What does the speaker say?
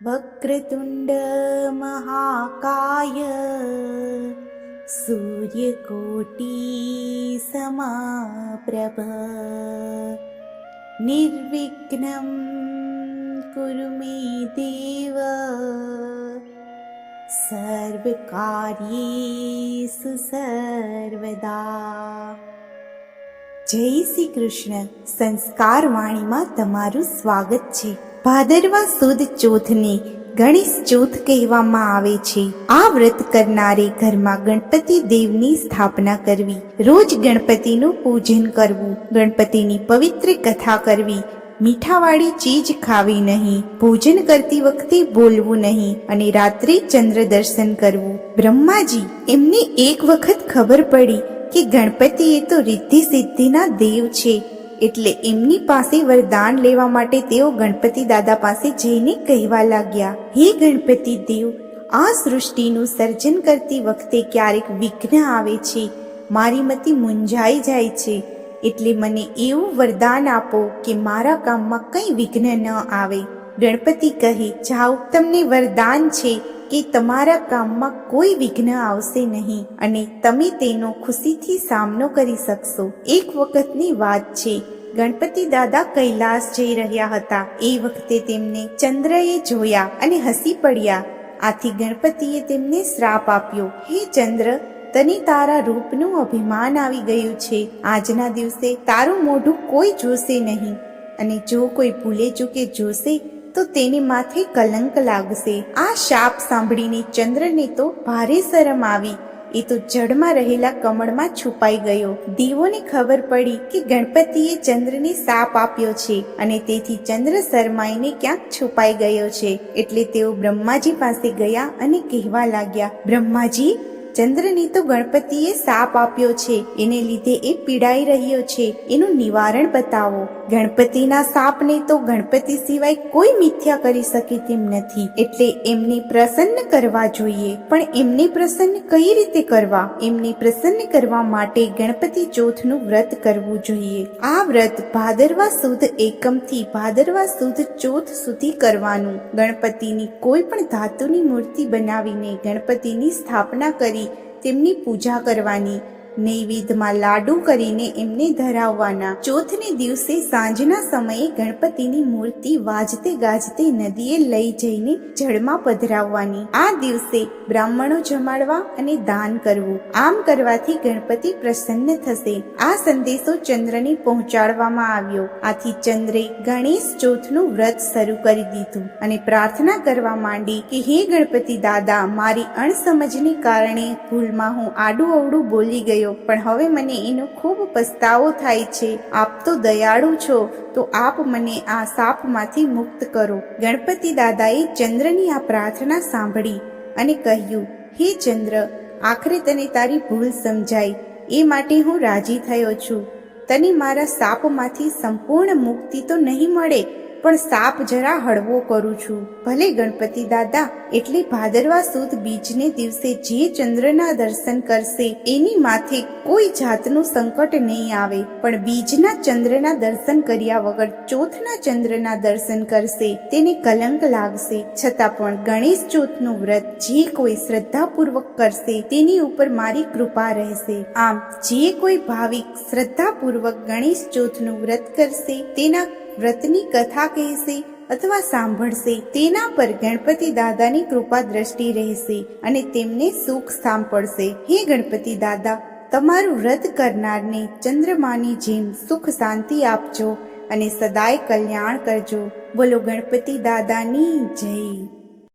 वक्रतुण्ड महाकाय सूर्यकोटि समाप्रभ निर्विघ्नं कुरु मे देव સર્વકાર્યેષુ સર્વદા જય શ્રી કૃષ્ણ સંસ્કાર વાણીમાં તમારું સ્વાગત છે ભાદરવા સુદ ચોથને ગણેશ ચોથ કહેવામાં આવે છે. આ વ્રત કરનારે ઘરમાં ગણપતિ દેવની સ્થાપના કરવી, રોજ ગણપતિનું પૂજન કરવું, ગણપતિની પવિત્ર કથા કરવી, મીઠાવાળી ચીજ ખાવી નહીં, ભોજન કરતી વખતે બોલવું નહીં અને રાત્રે ચંદ્ર દર્શન કરવું. બ્રહ્માજી, એમને એક વખત ખબર પડી કે ગણપતિ એ તો રિદ્ધિ સિદ્ધિના દેવ છે. એટલે એમની પાસે વરદાન લેવા માટે તેઓ ગણપતિ દાદા પાસે જઈને કહેવા લાગ્યા, હે ગણપતિ દેવ, આ સૃષ્ટિનું સર્જન કરતી વખતે ક્યારેક વિઘ્ન આવે છે. મારી મતિ મૂંઝાઈ જાય છે. એટલે મને એવું વરદાન આપો કે મારા કામમાં કંઈ વિઘ્ન ન આવે. ગણપતિ કહે, જાઓ, તમને વરદાન છે કે તમારા કામમાં કોઈ વિઘ્ન આવશે નહીં અને તમે તેનો ખુશીથી સામનો કરી શકશો. એક વખતની વાત છે. ગણપતિ દાદા કૈલાસ જઈ રહ્યા હતા. એ વખતે તેમને ચંદ્રએ જોયા અને હસી પડ્યા. આથી ગણપતિએ તેમને શ્રાપ આપ્યો, હે ચંદ્ર, તને તારા રૂપનું અભિમાન આવી ગયું છે. આજના દિવસે તારું મોઢું કોઈ જોશે નહીં અને જો કોઈ ભૂલે ચૂકે જોશે તો તેને માથે કલંક લાગશે. આ શાપ સાંભળીને ચંદ્રને તો ભારે શરમ આવી. એ તો જળમાં રહેલા કમળમાં છુપાઈ ગયો. દેવોને ખબર પડી કે ગણપતિએ ચંદ્રને સાપ આપ્યો છે અને તેથી ચંદ્ર શરમાઈને ક્યાંક છુપાઈ ગયો છે. એટલે તેઓ બ્રહ્માજી પાસે ગયા અને કહેવા લાગ્યા, બ્રહ્માજી ચંદ્રને તો ગણપતિએ સાપ આપ્યો છે. એને લીધે એ પીડાઈ રહ્યો છે. એનું નિવારણ બતાવો. ગણપતિના સાપને તો ગણપતિ સિવાય કોઈ મિથ્યા કરી શકે તેમ નથી. એટલે એમને પ્રસન્ન કરવા જોઈએ. પણ એમને પ્રસન્ન કઈ રીતે કરવા? એમને પ્રસન્ન કરવા માટે ગણપતિ ચોથનું વ્રત કરવું જોઈએ. આ વ્રત ભાદરવા સુદ એકમથી ભાદરવા સુદ ચોથ સુધી કરવાનું. ગણપતિની કોઈ પણ ધાતુની મૂર્તિ બનાવીને ગણપતિની સ્થાપના કરી તેમની પૂજા કરવાની નૈવેદ્યમાં લાડુ કરીને એમને ધરાવવાના. ચોથને દિવસે સાંજના સમયે ગણપતિની મૂર્તિ વાજતે ગાજતે નદીએ લઈ જઈને જળમાં પધરાવવાની. આ દિવસે બ્રાહ્મણો જમાડવા અને દાન કરવું. આમ કરવાથી ગણપતિ પ્રસન્ન થશે. આ સંદેશો ચંદ્રને પહોંચાડવામાં આવ્યો. આથી ચંદ્રે ગણેશ ચોથનું વ્રત શરૂ કરી દીધું અને પ્રાર્થના કરવા માંડી કે, હે ગણપતિ દાદા, મારી અણસમજને કારણે ભૂલમાં હું આડું અવડું બોલી ગયો. પણ હવે મને એનો ખૂબ પસ્તાવો થાય છે. આપ તો દયાળુ છો. તો આપ મને આ સાપમાંથી મુક્ત કરો. ગણપતિ દાદાએ ચંદ્રની આ પ્રાર્થના સાંભળી અને કહ્યું, હે ચંદ્ર, આખરે તને તારી ભૂલ સમજાઈ. એ માટે હું રાજી થયો છું. તને મારા સાપમાંથી સંપૂર્ણ મુક્તિ તો નહીં મળે પણ સાપ જરા હળવો કરું છું. ભલે ગણપતિ દાદા એટલે ભાદરવા સુદ બીજને દિવસે જે ચંદ્રના દર્શન કરશે, એની માથે કોઈ જાતનું સંકટ નહીં આવે. પણ બીજના ચંદ્રના દર્શન કર્યા વગર ચોથના ચંદ્રના દર્શન કરશે, તેને કલંક લાગશે. છતાં પણ ગણેશ ચોથનું વ્રત જે કોઈ શ્રદ્ધાપૂર્વક કરશે, તેની ઉપર મારી કૃપા રહેશે. આમ, જે કોઈ ભાવિક શ્રદ્ધાપૂર્વક ગણેશ ચોથનું વ્રત કરશે, તેના વ્રતની કથા કહેશે અથવા સાંભળશે, તેના પર ગણપતિ દાદાની કૃપા દ્રષ્ટિ રહેશે અને તેમને સુખ સાંભળશે હે ગણપતિ દાદા, તમારું વ્રત કરનારને ચંદ્રમાની જેમ સુખ શાંતિ આપજો અને સદાય કલ્યાણ કરજો. બોલો ગણપતિ દાદાની જય.